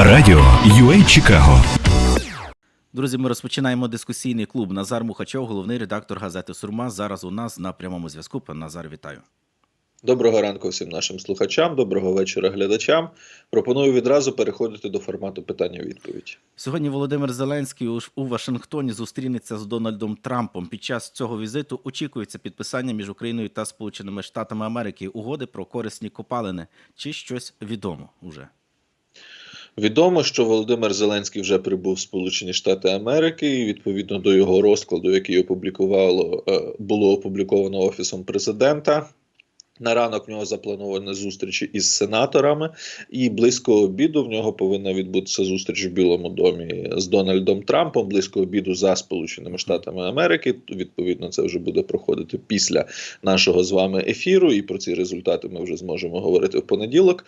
Радіо UA Чикаго. Друзі, ми розпочинаємо дискусійний клуб. Назар Мухачов, головний редактор газети Сурма. Зараз у нас на прямому зв'язку. Пан Назар, вітаю. Доброго ранку всім нашим слухачам, доброго вечора глядачам. Пропоную відразу переходити до формату питання-відповідь. Сьогодні Володимир Зеленський у у Вашингтоні зустрінеться з Дональдом Трампом. Під час цього візиту очікується підписання між Україною та Сполученими Штатами Америки угоди про корисні копалини. Чи щось відомо уже? Відомо, що Володимир Зеленський вже прибув в Сполучені Штати Америки, і відповідно до його розкладу, який опублікувало е, було опубліковано офісом президента. На ранок в нього заплановані зустрічі із сенаторами, і близько обіду в нього повинна відбутися зустріч в Білому домі з Дональдом Трампом. Близько обіду за Сполученими Штатами Америки. Відповідно, це вже буде проходити після нашого з вами ефіру. І про ці результати ми вже зможемо говорити в понеділок.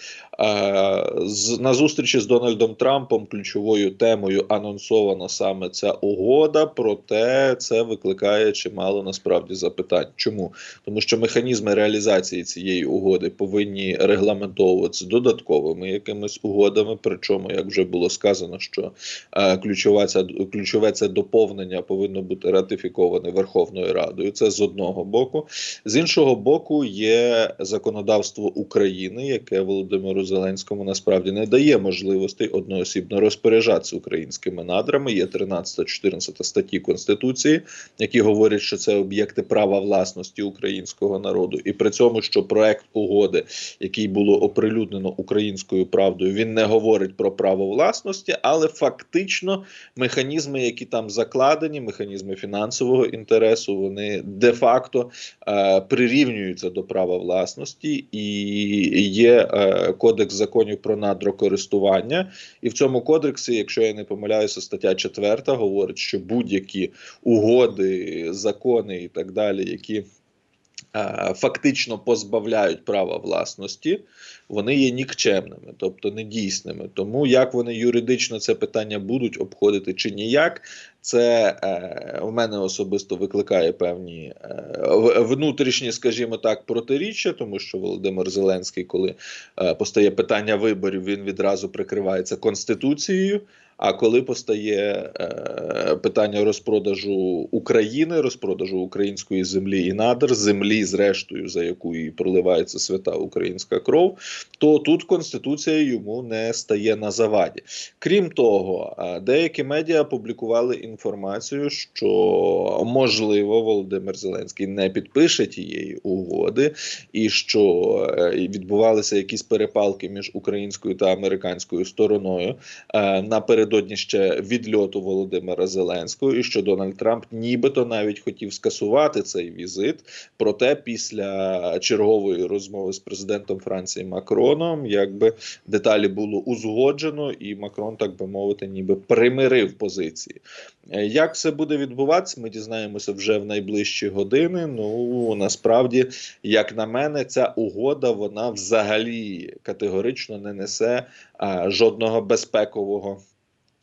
На зустрічі з Дональдом Трампом ключовою темою анонсована саме ця угода. Проте це викликає чимало насправді запитань. Чому? Тому що механізми реалізації цієї угоди повинні регламентовуватися додатковими якимись угодами. Причому, як вже було сказано, що е, ключова ця ключове це доповнення повинно бути ратифіковане Верховною Радою. Це з одного боку. З іншого боку, є законодавство України, яке Володимиру Зеленському насправді не дає можливостей одноосібно розпоряджатися українськими надрами. Є 13-14 статті Конституції, які говорять, що це об'єкти права власності українського народу, і при цьому, що проект угоди, який було оприлюднено українською правдою, він не говорить про право власності, але фактично механізми, які там закладені, механізми фінансового інтересу, вони де-факто е, прирівнюються до права власності, і є е, кодекс законів про надрокористування. І в цьому кодексі, якщо я не помиляюся, стаття 4 говорить, що будь-які угоди, закони і так далі, які фактично позбавляють права власності, вони є нікчемними, тобто недійсними. Тому як вони юридично це питання будуть обходити чи ніяк, це е, в мене особисто викликає певні е, внутрішні, скажімо так, протиріччя, тому що Володимир Зеленський, коли е, постає питання виборів, він відразу прикривається конституцією. А коли постає е, питання розпродажу України, розпродажу української землі і надр, землі, зрештою, за яку і проливається свята українська кров, то тут конституція йому не стає на заваді. Крім того, е, деякі медіа публікували інформацію, що можливо Володимир Зеленський не підпише тієї угоди, і що е, відбувалися якісь перепалки між українською та американською стороною е, напередодні ще відльоту Володимира Зеленського, і що Дональд Трамп нібито навіть хотів скасувати цей візит. Проте, після чергової розмови з президентом Франції Макроном, якби деталі було узгоджено, і Макрон, так би мовити, ніби примирив позиції. Е, Як все буде відбуватися, ми дізнаємося вже в найближчі години. Ну насправді, як на мене, ця угода вона взагалі категорично не несе а, жодного безпекового.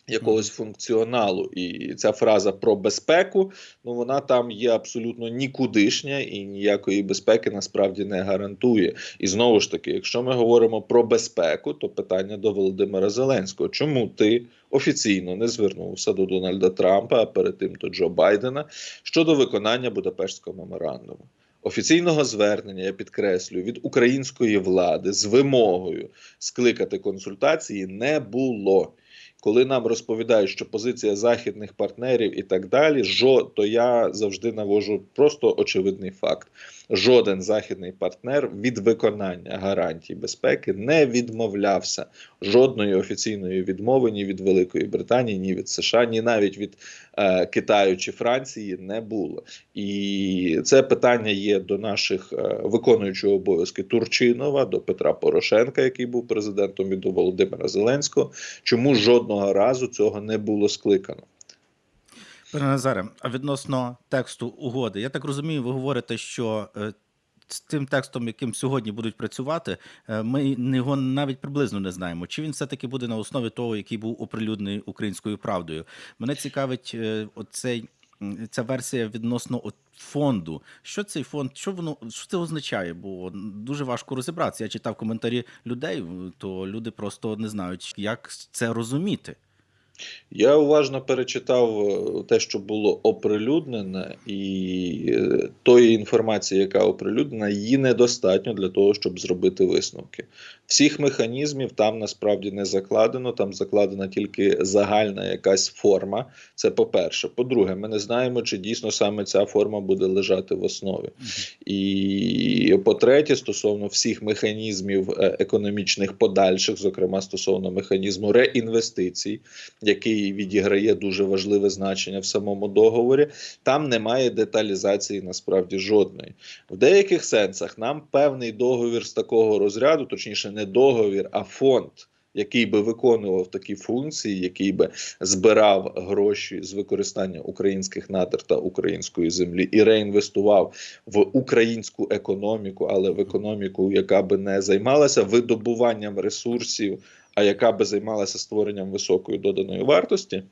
Якогось функціоналу, і ця фраза про безпеку, ну вона там є абсолютно нікудишня і ніякої безпеки насправді не гарантує. І знову ж таки, якщо ми говоримо про безпеку, то питання до Володимира Зеленського: чому ти офіційно не звернувся до Дональда Трампа, а перед тим до Джо Байдена щодо виконання Будапештського меморандуму? Офіційного звернення я підкреслюю від української влади з вимогою скликати консультації не було. Коли нам розповідають, що позиція західних партнерів і так далі, жо, то я завжди навожу просто очевидний факт: жоден західний партнер від виконання гарантій безпеки не відмовлявся жодної офіційної відмови ні від Великої Британії, ні від США, ні навіть від е, Китаю чи Франції не було. І це питання є до наших е, виконуючого обов'язки Турчинова, до Петра Порошенка, який був президентом, і до Володимира Зеленського. Чому жодного разу цього не було скликано? Пане Назаре, а відносно тексту угоди, я так розумію, ви говорите, що е, з тим текстом, яким сьогодні будуть працювати, е, ми його навіть приблизно не знаємо. Чи він все-таки буде на основі того, який був оприлюднений українською правдою? Мене цікавить е, оцей ця версія відносно от фонду. Що цей фонд, що воно що це означає? Бо дуже важко розібратися. Я читав коментарі людей, то люди просто не знають, як це розуміти. Я уважно перечитав е, те, що було оприлюднене, і е, тої інформації, яка оприлюднена, її недостатньо для того, щоб зробити висновки. Всіх механізмів там насправді не закладено, там закладена тільки загальна якась форма. Це по-перше. По-друге, ми не знаємо, чи дійсно саме ця форма буде лежати в основі. І по-третє, стосовно всіх механізмів е, економічних подальших, зокрема стосовно механізму реінвестицій, який відіграє дуже важливе значення в самому договорі, там немає деталізації насправді жодної. В деяких сенсах нам певний договір з такого розряду, точніше, не договір, а фонд. Який би виконував такі функції, який би збирав гроші з використання українських надр та української землі і реінвестував в українську економіку, але в економіку, яка би не займалася видобуванням ресурсів, а яка би займалася створенням високої доданої вартості.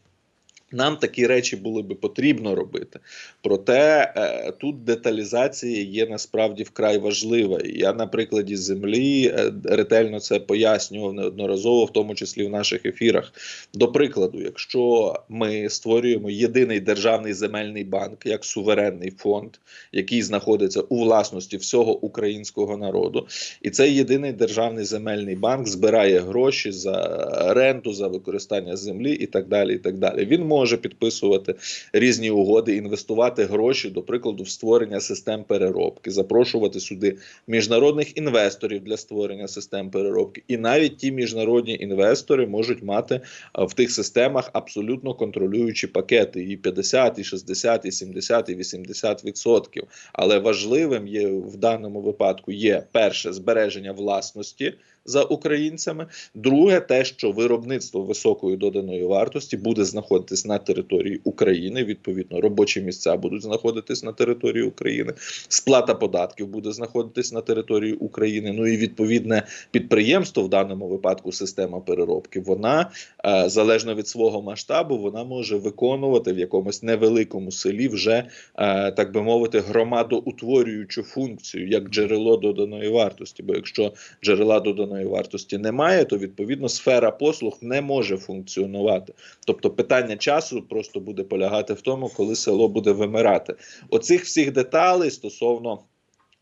Нам такі речі було би потрібно робити. Проте е, тут деталізація є насправді вкрай важлива. Я на прикладі землі е, ретельно це пояснював неодноразово, в тому числі в наших ефірах. До прикладу, якщо ми створюємо єдиний державний земельний банк як суверенний фонд, який знаходиться у власності всього українського народу, і цей єдиний державний земельний банк збирає гроші за ренту, за використання землі і так далі. І так далі. Він може підписувати різні угоди, інвестувати гроші, до прикладу, в створення систем переробки, запрошувати сюди міжнародних інвесторів для створення систем переробки. І навіть ті міжнародні інвестори можуть мати в тих системах абсолютно контролюючі пакети і 50, і 60, і 70, і 80 відсотків. Але важливим є в даному випадку є перше збереження власності за українцями. Друге, те, що виробництво високої доданої вартості буде знаходитись на території України. Відповідно, робочі місця будуть знаходитись на території України, сплата податків буде знаходитись на території України. Ну і відповідне підприємство в даному випадку система переробки. Вона е, залежно від свого масштабу, вона може виконувати в якомусь невеликому селі вже е, так би мовити громадоутворюючу функцію як джерело доданої вартості. Бо якщо джерела доданої вартості немає, то відповідно сфера послуг не може функціонувати. Тобто питання часу просто буде полягати в тому, коли село буде вимирати. Оцих всіх деталей стосовно.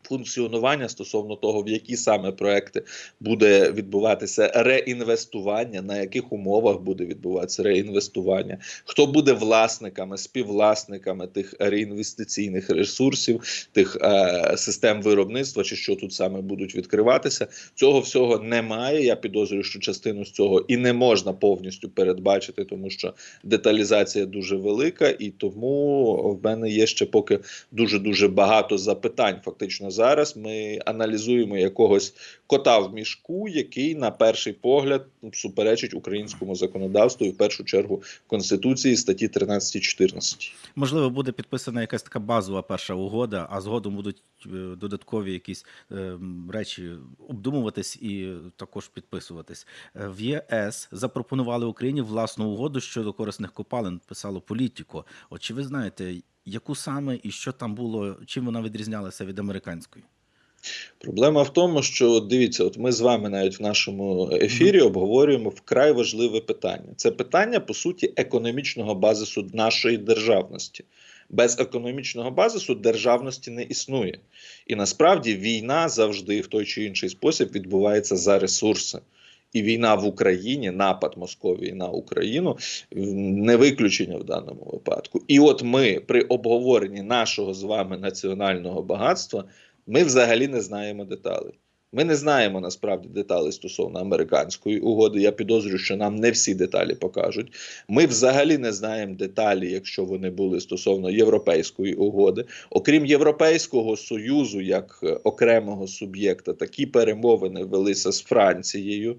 Функціонування стосовно того, в які саме проекти буде відбуватися реінвестування, на яких умовах буде відбуватися реінвестування, хто буде власниками, співвласниками тих реінвестиційних ресурсів, тих е, систем виробництва, чи що тут саме будуть відкриватися, цього всього немає. Я підозрюю, що частину з цього і не можна повністю передбачити, тому що деталізація дуже велика, і тому в мене є ще поки дуже дуже багато запитань. Фактично зараз ми аналізуємо якогось кота в мішку, який на перший погляд суперечить українському законодавству і в першу чергу конституції статті 13-14. Можливо, буде підписана якась така базова перша угода, а згодом будуть е, додаткові якісь е, речі обдумуватись і також підписуватись. Е, В ЄС запропонували Україні власну угоду щодо корисних копалин. Писало політико. От чи ви знаєте, яку саме і що там було, чим вона відрізнялася від американської? Проблема в тому, що дивіться, от ми з вами навіть в нашому ефірі обговорюємо вкрай важливе питання. Це питання, по суті, економічного базису нашої державності. Без економічного базису державності не існує. І насправді війна завжди в той чи інший спосіб відбувається за ресурси. І війна в Україні, напад Московії на Україну не виключення в даному випадку. І от ми при обговоренні нашого з вами національного багатства ми взагалі не знаємо деталей. Ми не знаємо насправді деталі стосовно американської угоди. Я підозрюю, що нам не всі деталі покажуть. Ми взагалі не знаємо деталі, якщо вони були стосовно європейської угоди. Окрім Європейського союзу, як окремого суб'єкта, такі перемовини велися з Францією.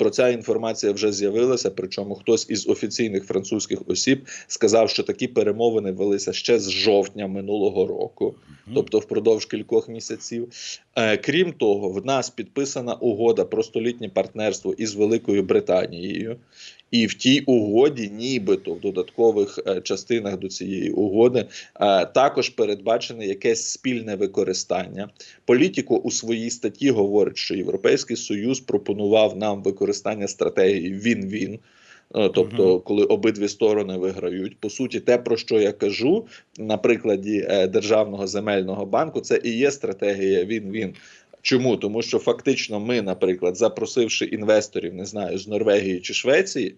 Про ця інформація вже з'явилася. Причому хтось із офіційних французьких осіб сказав, що такі перемовини велися ще з жовтня минулого року, тобто впродовж кількох місяців. Е, крім того, в нас підписана угода про столітнє партнерство із Великою Британією. І в тій угоді, нібито в додаткових е, частинах до цієї угоди, е, також передбачене якесь спільне використання. Політико у своїй статті говорить, що Європейський Союз пропонував нам використання стратегії він-він. Е, Тобто, коли обидві сторони виграють, по суті, те, про що я кажу, на прикладі державного земельного банку, це і є стратегія він-він. Чому? Тому що фактично ми, наприклад, запросивши інвесторів, не знаю, з Норвегії чи Швеції,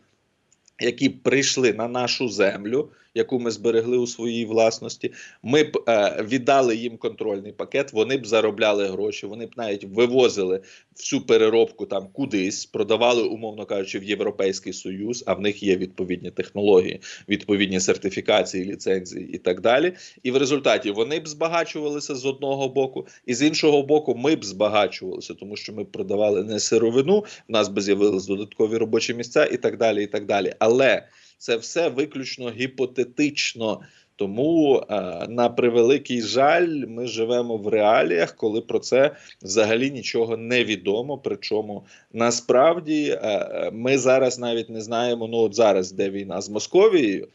які прийшли на нашу землю, яку ми зберегли у своїй власності, ми б е, віддали їм контрольний пакет, вони б заробляли гроші, вони б навіть вивозили всю переробку там кудись, продавали, умовно кажучи, в Європейський Союз, а в них є відповідні технології, відповідні сертифікації, ліцензії і так далі. І в результаті вони б збагачувалися з одного боку, і з іншого боку, ми б збагачувалися, тому що ми б продавали не сировину, в нас би з'явились додаткові робочі місця і так далі. і так далі. Але це все виключно гіпотетично. Тому е, на превеликий жаль, ми живемо в реаліях, коли про це взагалі нічого не відомо. Причому насправді е, е, ми зараз навіть не знаємо. Ну от зараз де війна з Московією.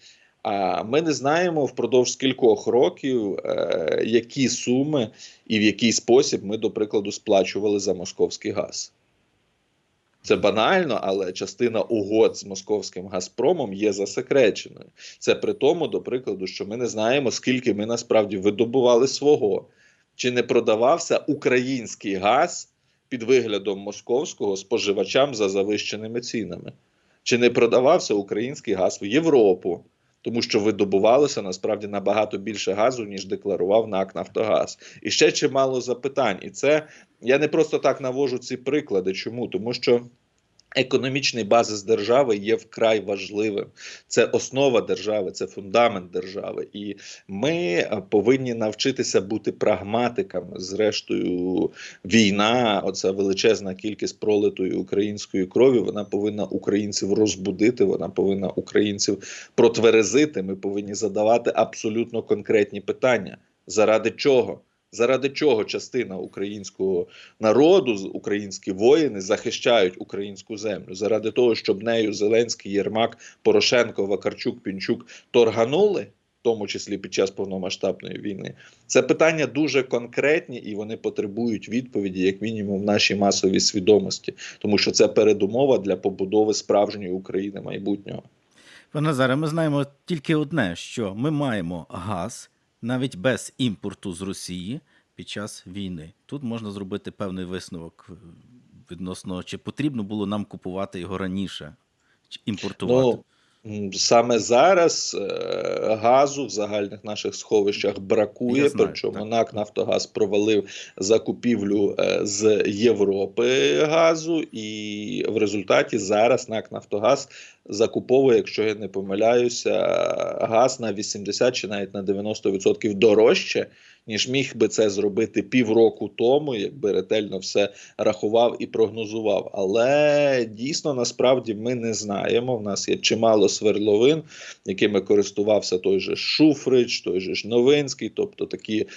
А ми не знаємо впродовж кількох років, які суми і в який спосіб ми, до прикладу, сплачували за московський газ. Це банально, але частина угод з московським Газпромом є засекреченою. Це при тому, до прикладу, що ми не знаємо, скільки ми насправді видобували свого, чи не продавався український газ під виглядом московського споживачам за завищеними цінами, чи не продавався український газ в Європу. Тому що видобувалося насправді набагато більше газу, ніж декларував НАК Нафтогаз. І ще чимало запитань. І це я не просто так навожу ці приклади. Чому? Тому що економічний базис держави є вкрай важливим. Це основа держави, це фундамент держави. І ми е, повинні навчитися бути прагматиками. Зрештою, війна, оця величезна кількість пролитої української крові, вона повинна українців розбудити, вона повинна українців протверезити. Ми повинні задавати абсолютно конкретні питання. Заради чого? Заради чого частина українського народу, українські воїни захищають українську землю? Заради того, щоб нею Зеленський, Єрмак, Порошенко, Вакарчук, Пінчук торганули, в тому числі під час повномасштабної війни. Це питання дуже конкретні і вони потребують відповіді, як мінімум, в нашій масовій свідомості, тому що це передумова для побудови справжньої України майбутнього. Пане Назаре, ми знаємо тільки одне, що ми маємо газ навіть без імпорту з Росії під час війни. Тут можна зробити певний висновок е, відносно, чи потрібно було нам купувати його раніше, чи імпортувати. Ну, саме зараз е, газу в загальних наших сховищах бракує. Знаю, причому так. НАК Нафтогаз провалив закупівлю е, з Європи газу, і в результаті зараз НАК Нафтогаз закуповує, якщо я не помиляюся, газ на 80 чи навіть на 90% дорожче. Ніж міг би це зробити півроку тому, якби ретельно все рахував і прогнозував. Але дійсно насправді ми не знаємо. В нас є чимало свердловин, якими користувався той же Шуфрич, той же ж Новинський, тобто такі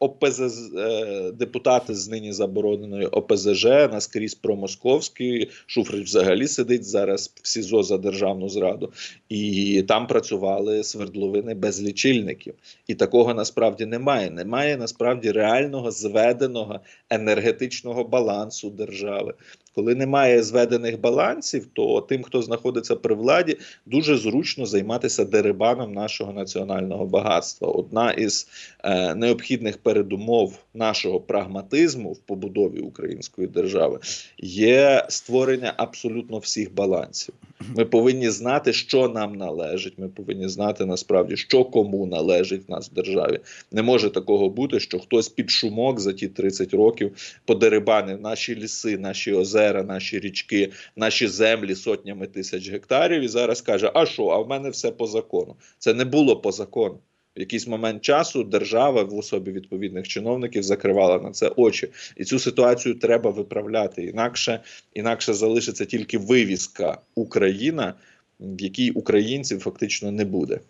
ОПЗ, е, депутати з нині забороненої ОПЗЖ наскрізь промосковські. Шуфрич взагалі сидить зараз в СІЗО за державну зраду, і там працювали свердловини без лічильників. І такого насправді немає. Немає насправді реального зведеного енергетичного балансу держави. Коли немає зведених балансів, то тим, хто знаходиться при владі, дуже зручно займатися дерибаном нашого національного багатства. Одна із е, необхідних передумов нашого прагматизму в побудові української держави є створення абсолютно всіх балансів. Ми повинні знати, що нам належить. Ми повинні знати насправді, що кому належить в нас в державі. Не може такого бути, що хтось під шумок за ті 30 років подерибанив наші ліси, наші озера, наші річки, наші землі сотнями тисяч гектарів, і зараз каже: А що? А в мене все по закону. Це не було по закону. В якийсь момент часу держава в особі відповідних чиновників закривала на це очі, і цю ситуацію треба виправляти. Інакше інакше залишиться тільки вивіска Україна, в якій українців фактично не буде.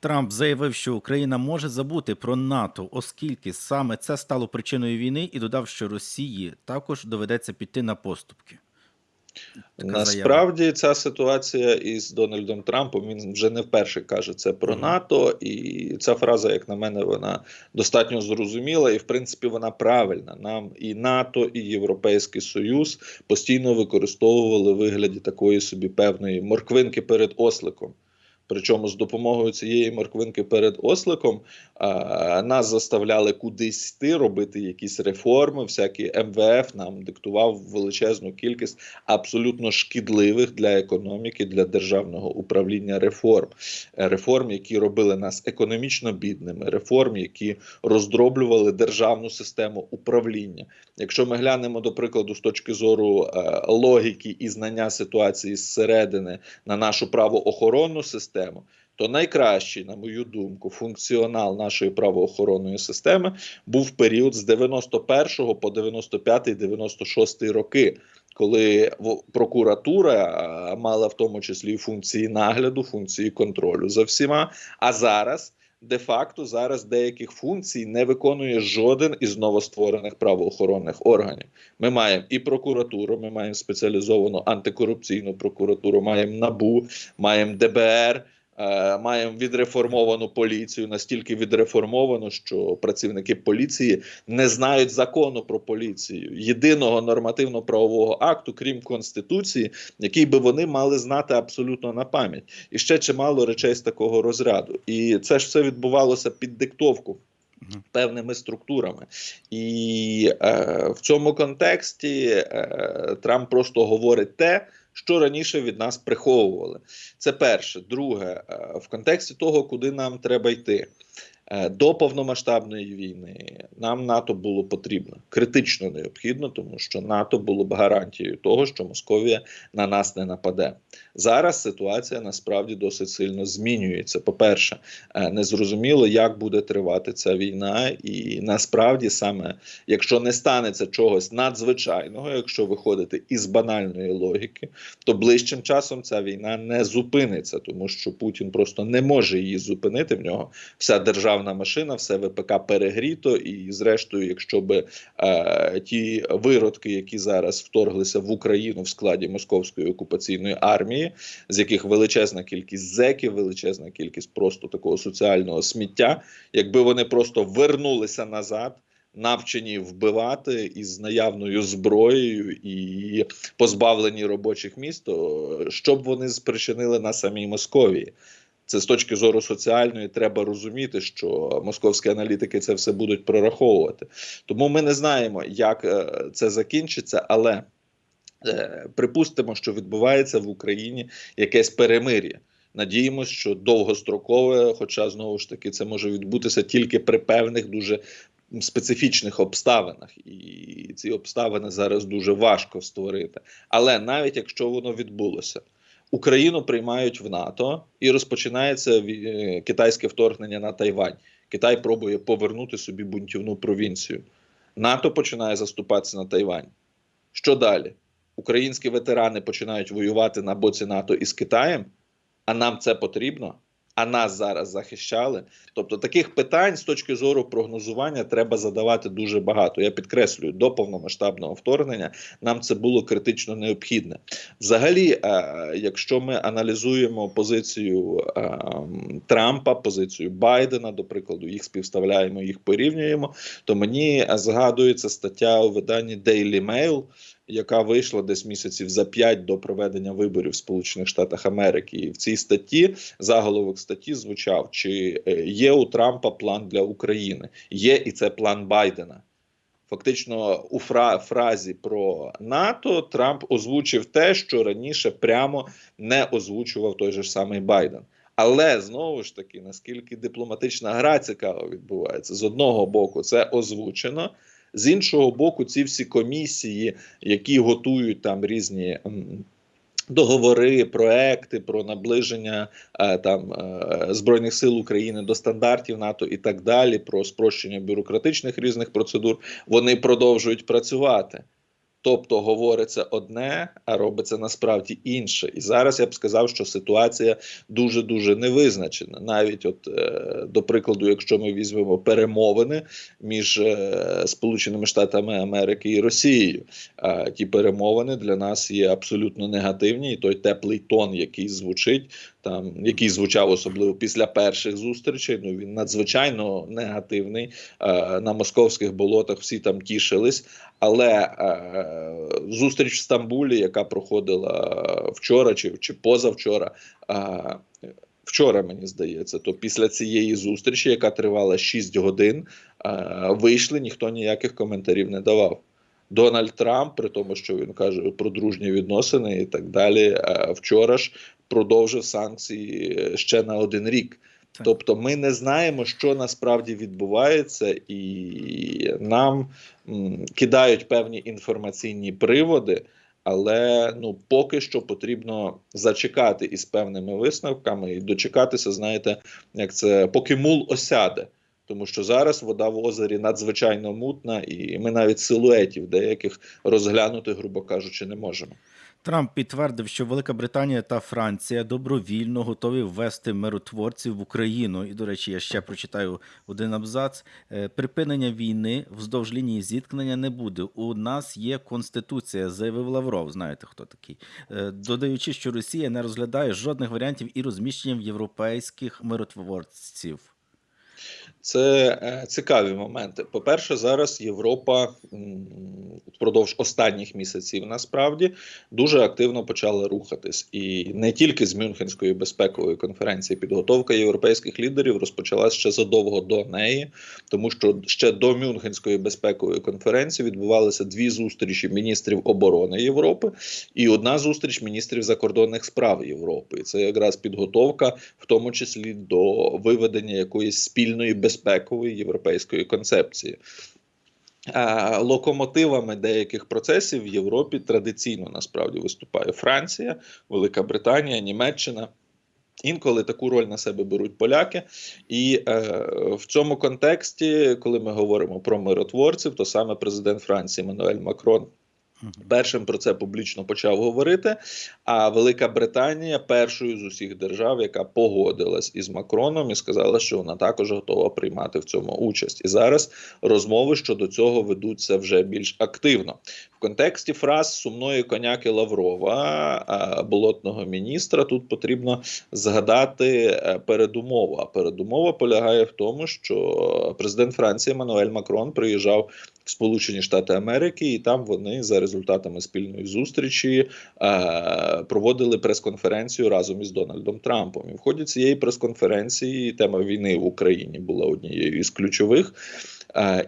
Трамп заявив, що Україна може забути про НАТО, оскільки саме це стало причиною війни, і додав, що Росії також доведеться піти на поступки. Така Насправді ця ситуація із Дональдом Трампом він вже не вперше каже це про. НАТО, і ця фраза, як на мене, вона достатньо зрозуміла, і в принципі вона правильна. Нам і НАТО, і Європейський Союз постійно використовували вигляді такої собі певної морквинки перед осликом. Причому з допомогою цієї морквинки перед осликом нас заставляли кудись йти, робити якісь реформи. Всякі МВФ нам диктував величезну кількість абсолютно шкідливих для економіки, для державного управління реформ. Е, Реформ, які робили нас економічно бідними, реформ, які роздроблювали державну систему управління. Якщо ми глянемо до прикладу з точки зору е, логіки і знання ситуації зсередини на нашу правоохоронну систему. То найкращий, на мою думку, функціонал нашої правоохоронної системи був період з 91 по 95-96 роки, коли прокуратура мала в тому числі функції нагляду, функції контролю за всіма. А зараз де-факто зараз деяких функцій не виконує жоден із новостворених правоохоронних органів. Ми маємо і прокуратуру, ми маємо спеціалізовану антикорупційну прокуратуру, маємо НАБУ, маємо ДБР. Е, Маємо відреформовану поліцію, настільки відреформовану, що працівники поліції не знають закону про поліцію, єдиного нормативно-правового акту, крім конституції, який би вони мали знати абсолютно на пам'ять, і ще чимало речей з такого розряду. І це ж все відбувалося під диктовку певними структурами. І е, в цьому контексті е, Трамп просто говорить те, що раніше від нас приховували. Це перше. Друге, е, в контексті того, куди нам треба йти. Е, До повномасштабної війни нам НАТО було потрібно критично необхідно, тому що НАТО було б гарантією того, що Московія на нас не нападе. Зараз ситуація насправді досить сильно змінюється. По-перше, е, незрозуміло, як буде тривати ця війна, і насправді саме якщо не станеться чогось надзвичайного, якщо виходити із банальної логіки, то ближчим часом ця війна не зупиниться, тому що Путін просто не може її зупинити. В нього вся державна машина, все ВПК перегріто, і зрештою, якщо би е, ті виродки, які зараз вторглися в Україну в складі московської окупаційної армії, з яких величезна кількість зеків, величезна кількість просто такого соціального сміття, якби вони просто вернулися назад. Навчені вбивати із наявною зброєю і позбавлені робочих місць, то що б вони спричинили на самій Московії? Це з точки зору соціальної треба розуміти, що московські аналітики це все будуть прораховувати. Тому ми не знаємо, як е, це закінчиться, але е, припустимо, що відбувається в Україні якесь перемир'я. Надіємось, що довгострокове, хоча знову ж таки це може відбутися тільки при певних дуже специфічних обставинах, і ці обставини зараз дуже важко створити. Але навіть якщо воно відбулося, Україну приймають в НАТО і розпочинається е, китайське вторгнення на Тайвань. Китай пробує повернути собі бунтівну провінцію. НАТО починає заступатися на Тайвань. Що далі? Українські ветерани починають воювати на боці НАТО із Китаєм, а нам це потрібно. А нас зараз захищали. Тобто таких питань з точки зору прогнозування треба задавати дуже багато. Я підкреслюю, до повномасштабного вторгнення нам це було критично необхідне. Взагалі, е, якщо ми аналізуємо позицію е, Трампа, позицію Байдена, до прикладу, їх співставляємо, їх порівнюємо, то мені згадується стаття у виданні Daily Mail, яка вийшла десь місяців за п'ять до проведення виборів в Сполучених Штатах Америки. І в цій статті заголовок статті звучав: чи е, є у Трампа план для України? Є і це план Байдена. Фактично, у фра- фразі про НАТО Трамп озвучив те, що раніше прямо не озвучував той же ж самий Байден. Але знову ж таки, наскільки дипломатична гра цікаво відбувається, з одного боку, це озвучено. З іншого боку, ці всі комісії, які готують там різні договори, проекти про наближення е, там е, збройних сил України до стандартів НАТО і так далі, про спрощення бюрократичних різних процедур, вони продовжують працювати. Тобто говориться одне, а робиться насправді інше. І зараз я б сказав, що ситуація дуже дуже невизначена. Навіть, от е, до прикладу, якщо ми візьмемо перемовини між е, Сполученими Штатами Америки і Росією, е, ті перемовини для нас є абсолютно негативні, і той теплий тон, який звучить, там який звучав особливо після перших зустрічей. Ну він надзвичайно негативний. Е, на московських болотах всі там тішились. Але е, зустріч в Стамбулі, яка проходила вчора чи, чи позавчора, е, вчора мені здається, то після цієї зустрічі, яка тривала 6 годин, е, вийшли, ніхто ніяких коментарів не давав. Дональд Трамп, при тому, що він каже про дружні відносини і так далі, е, вчора ж продовжив санкції ще на один рік. Тобто ми не знаємо, що насправді відбувається, і нам м, кидають певні інформаційні приводи, але ну поки що потрібно зачекати із певними висновками і дочекатися, знаєте, як це поки мул осяде. Тому що зараз вода в озері надзвичайно мутна, і ми навіть силуетів деяких розглянути, грубо кажучи, не можемо. Трамп підтвердив, що Велика Британія та Франція добровільно готові ввести миротворців в Україну. І, до речі, я ще прочитаю один абзац. Е, Припинення війни вздовж лінії зіткнення не буде. У нас є конституція, заявив Лавров. Знаєте, хто такий, Е, додаючи, що Росія не розглядає жодних варіантів і розміщенням європейських миротворців. Це е, цікаві моменти. По-перше, зараз Європа впродовж останніх місяців насправді дуже активно почала рухатись, і не тільки з Мюнхенської безпекової конференції. Підготовка європейських лідерів розпочалась ще задовго до неї, тому що ще до Мюнхенської безпекової конференції відбувалися дві зустрічі міністрів оборони Європи і одна зустріч міністрів закордонних справ Європи. І це якраз підготовка, в тому числі до виведення якоїсь спільної безпекової європейської концепції. Локомотивами деяких процесів в Європі традиційно насправді виступає Франція, Велика Британія, Німеччина. Інколи таку роль на себе беруть поляки, і е, в цьому контексті, коли ми говоримо про миротворців, то саме президент Франції Мануель Макрон першим про це публічно почав говорити. А Велика Британія першою з усіх держав, яка погодилась із Макроном і сказала, що вона також готова приймати в цьому участь. І зараз розмови щодо цього ведуться вже більш активно. В контексті фраз сумної коняки Лаврова, болотного міністра, тут потрібно згадати е, передумову. А передумова полягає в тому, що президент Франції Мануель Макрон приїжджав в Сполучені Штати Америки, і там вони за результатами спільної зустрічі е, проводили прес-конференцію разом із Дональдом Трампом. І в ході цієї прес-конференції тема війни в Україні була однією із ключових.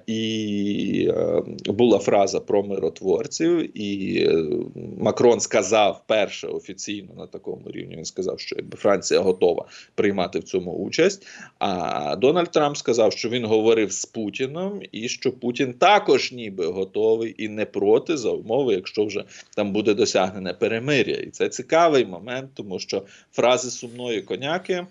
І е, була фраза про миротворців, і е, Макрон сказав перше офіційно на такому рівні. Він сказав, що якби Франція готова приймати в цьому участь. А Дональд Трамп сказав, що він говорив з Путіном, і що Путін також ніби готовий і не проти за умови, якщо вже там буде досягнене перемиря. І це цікавий момент, тому що фрази сумної коняки.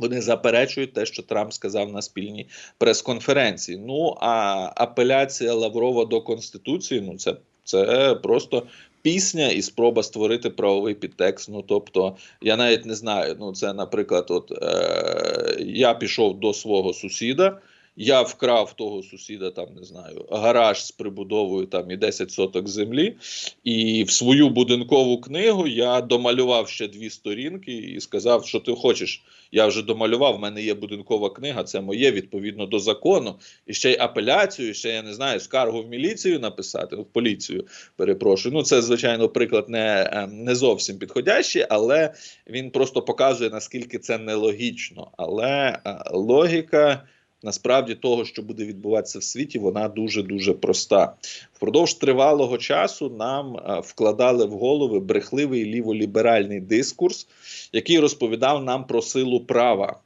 Вони заперечують те, що Трамп сказав на спільній прес-конференції. Ну а апеляція Лаврова до Конституції ну це, це просто пісня і спроба створити правовий підтекст. Ну тобто, я навіть не знаю. Ну, це, наприклад, от е, я пішов до свого сусіда. Я вкрав того сусіда, там не знаю, гараж з прибудовою там і 10 соток землі, і в свою будинкову книгу я домалював ще дві сторінки і сказав, що ти хочеш. Я вже домалював. в мене є будинкова книга, це моє відповідно до закону. І ще й апеляцію, ще я не знаю, скаргу в міліцію написати, в поліцію. Перепрошую. Ну це звичайно приклад не, ем, не зовсім підходящий, але він просто показує наскільки це нелогічно. Але е, логіка насправді того, що буде відбуватися в світі, вона дуже дуже проста. Впродовж тривалого часу нам е, вкладали в голови брехливий ліволіберальний дискурс, який розповідав нам про силу права.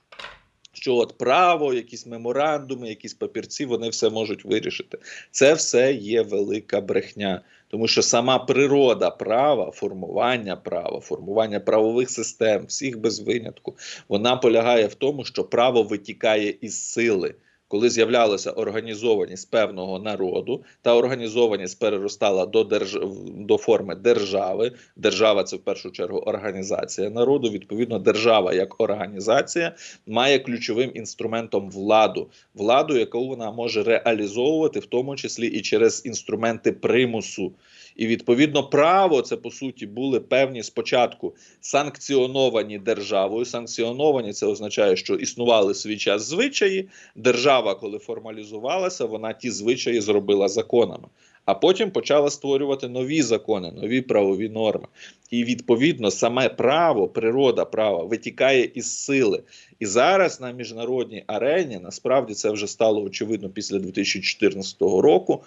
Що от право, якісь меморандуми, якісь папірці, вони все можуть вирішити. Це все є велика брехня, тому що сама природа права, формування права, формування правових систем, всіх без винятку, вона полягає в тому, що право витікає із сили. Коли з'являлася організованість певного народу, та організованість переростала до держ... до форми держави. Держава це в першу чергу організація народу. Відповідно, держава як організація має ключовим інструментом владу, владу, яку вона може реалізовувати, в тому числі і через інструменти примусу. І відповідно право це по суті були певні спочатку санкціоновані державою. Санкціоновані це означає, що існували свій час звичаї. Держава, коли формалізувалася, вона ті звичаї зробила законами. А потім почала створювати нові закони, нові правові норми. І відповідно саме право, природа права витікає із сили. І зараз на міжнародній арені насправді це вже стало очевидно після 2014 року.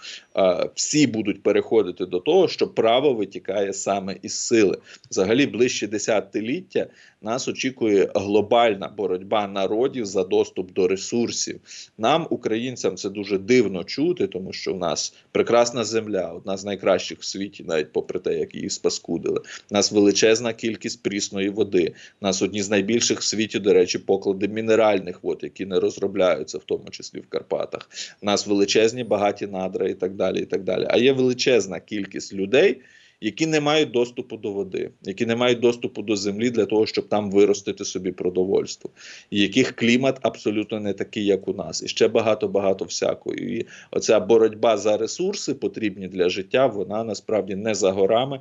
Всі будуть переходити до того, що право витікає саме із сили. Взагалі, ближче десятиліття нас очікує глобальна боротьба народів за доступ до ресурсів. Нам, українцям, це дуже дивно чути, тому що в нас прекрасна земля, одна з найкращих в світі, навіть попри те, як її спаскудили. У нас величезна кількість прісної води. У нас одні з найбільших в світі, до речі, поклади мінеральних вод, які не розробляються, в тому числі в Карпатах. У нас величезні багаті надра і так далі. І так далі. А є величезна кількість людей. Які не мають доступу до води, які не мають доступу до землі для того, щоб там виростити собі продовольство, і яких клімат абсолютно не такий, як у нас, і ще багато багато всякої. І оця боротьба за ресурси потрібні для життя, вона насправді не за горами.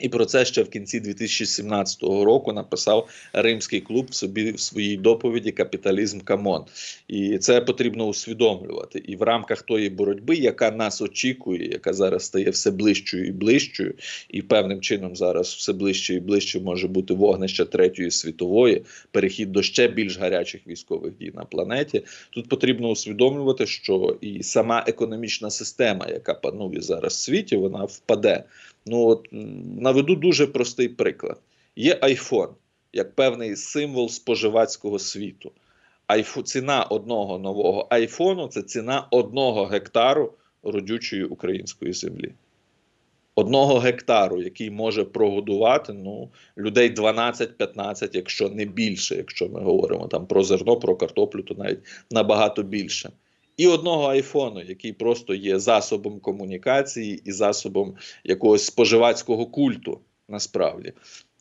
І про це ще в кінці 2017 року написав Римський клуб собі в своїй доповіді Капіталізм Камон. І це потрібно усвідомлювати. І в рамках тої боротьби, яка нас очікує, яка зараз стає все ближчою і ближчою, і певним чином зараз все ближче і ближче може бути вогнище третьої світової, перехід до ще більш гарячих військових дій на планеті. Тут потрібно усвідомлювати, що і сама економічна система, яка панує зараз в світі, вона впаде. Ну от наведу дуже простий приклад: є iPhone як певний символ споживацького світу. Айфо, ціна одного нового айфону це ціна одного гектару родючої української землі. Одного гектару, який може прогодувати ну, людей 12-15, якщо не більше, якщо ми говоримо там про зерно, про картоплю, то навіть набагато більше. І одного айфону, який просто є засобом комунікації і засобом якогось споживацького культу, насправді.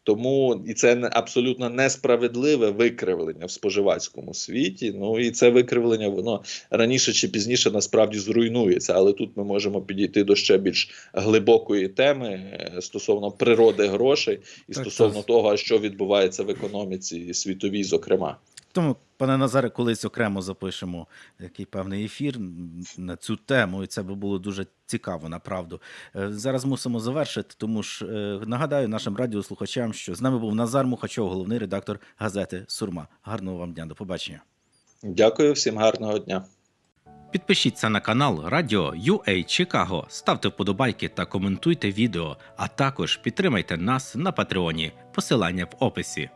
Тому і це абсолютно несправедливе викривлення в споживацькому світі. Ну і це викривлення воно раніше чи пізніше насправді зруйнується. Але тут ми можемо підійти до ще більш глибокої теми е, стосовно природи грошей і Так, стосовно так. того, що відбувається в економіці світовій, зокрема. Тому, пане Назаре, колись окремо запишемо який певний ефір на цю тему, і це би було дуже цікаво, направду. Е, Зараз мусимо завершити, тому ж е, нагадаю нашим радіослухачам, що з нами був Назар Мухачов, головний редактор газети Сурма. Гарного вам дня, до побачення. Дякую всім гарного дня. Підпишіться на канал Радіо UA Чикаго, ставте вподобайки та коментуйте відео, а також підтримайте нас на Патреоні. Посилання в описі.